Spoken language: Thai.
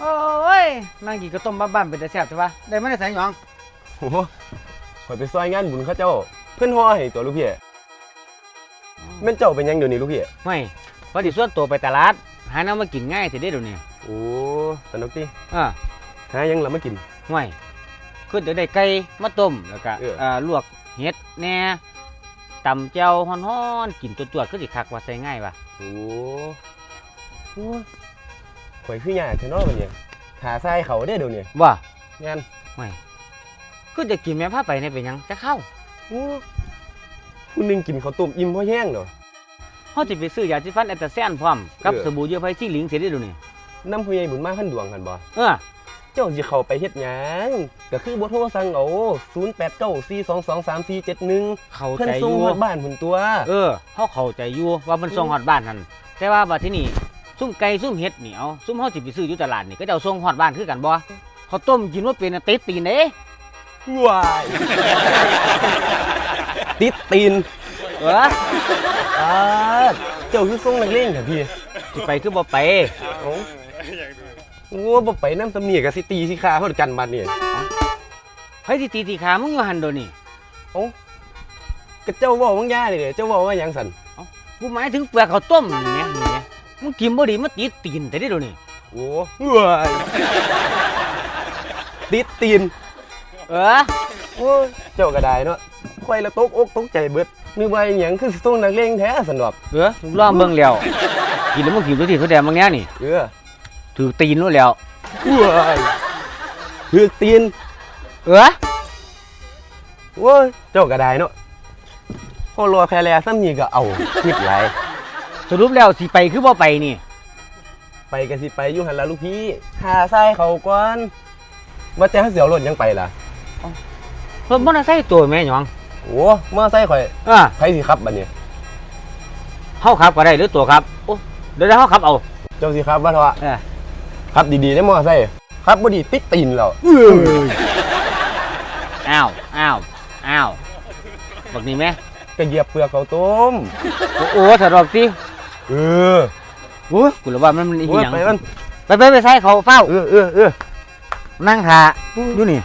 โอ้ยนั่งกินข้าวต้มบ้านๆเป็นแต่แซ่บใช่ปะได้มาได้ใส่หยองโอ้โหข่อยไปซอยงานบุญเขาเจ้า เพิ่นห่อให้ตัวลูกพี่แม่นเจ้าเป็นหยังเดี๋ยวนี้ลูกพี่ไม่พอดีส่วนตัวไปตลาด หาน้ำมากินง่ายสิได้เดี๋ยวนี้โอ้สนุกติอ่าหาหยังล่ะมากิน ห่วยคือจะได้ไก่มาต้มแล้วก็เอออ่าลวกเห็ดแหน่ตำเจ้าฮ้อนๆกินจวดๆคือสิคักว่าใส่ง่ายว่ะโอ้โห ข่อยคือยากแท้เนาะบัดนี้หาทรายเขาเด้อเดี๋ยวนี้ว่างานห่วยคือจะกินแม่ผ้าไปเนี่ยเป็นหยังจะเข้าโอ้ผู้หนึงกินข้าวต้มอิ่มพอแห้งเนาะ เฮาสิไปซื้อยาสีฟันแอตาแซนพร้อมกับเออ สบู่เยื่อไผ่ซี่หลิงเสิได้เดี๋ยวนี้น้ำผู้ใหญ่บุญมาพันดวงกันบ่ เออเจ้าสิเข้าไปเฮ็ดหยังก็คือบ่โทรสั่งเอา0894223471เข้าเพิ่นใจอส่งยู่ฮอดบ้านพุ่นตัว เออเขาเข้าใจอยู่ว่ามันส่งฮอดบ้านนั่นแต่ว่าบัดที่นี่ ซุ่มไก่ซุ่มเห็ดนี่เอาซุ่มเฮาสิไปซื้ออยู่ตลาดนี่ก็จะเอาส่งฮอดบ้านคือกันบ่เขาวต้มกินว่าเป็นน่ะติดตีนเด้ว้ายติดตีนเอออาเจ้าคือส่งนักเลงเถอะพี่สิไปคือบ่ไปเอ้าโอ้บ่ไปน้ำสำเนียกับสิตีสิขาเฮากันบัดนี่ไผสิตีตีขามึงอยู่หั่นโดยวนี่ก็เจ้าเว้าบางอย่างนี่เด้เจ้าเว้าว่าหยังสั่นกูหมายถึงเปลือกข้าวต้มนี่แหมนี่แหม มึงกินบ่ดีมันติดตีนแต่เด้เดี๋ยวนี้โอ้ว้ายติดตีนเออโอ้ยเจ้าก็ได้เนาะข่อยละตกอกตกใจเบิดนึกว่าอิหยังคือสิส่งนักเลงแท้ซั่นดอกเออลองเบิ่งแล้วกินแล้วมึงกินตัวที่ตัวแดงบางแน่นี่เออถือตีนแล้วแล้วว้ายคือตีนเออโอ้ยเจ้าก็ได้เนาะพอรอแค่แลซ้ำนี่ก็เอาคิดหลาย สรุปแล้วสิไปคือบ่ไปนี่ ไปกันสิไปอยู่หันละลูกพี่หาทรายเขาก่อนว่าแต่เสียวรถยังไปล่ะรถมอเตอร์ไซค์ตัวแม่หยองโอ้มอไซค์ข่อยอ่าไผสิขับบัดนี้เฮาขับก็ได้หรือตัวครับโอ้เดี๋ยวๆเฮาขับเอาเจ้าสิขับว่าเถอะเออขับดีๆได้มอไซค์ขับบ่ดีติดตีนแล้วอ้าวอ้าวอ้าวบักนี่แม่ก็เหยียบเปลือกเขาวต้มโอ้โอ้ถ้ารอบติ เออโอ้ยกูเลยว่ามันมันอีโอ้ยหยังไปมันไปไปไปใส่เขาเฝ้า เออเออเออนั่งขาอยู่นี่อ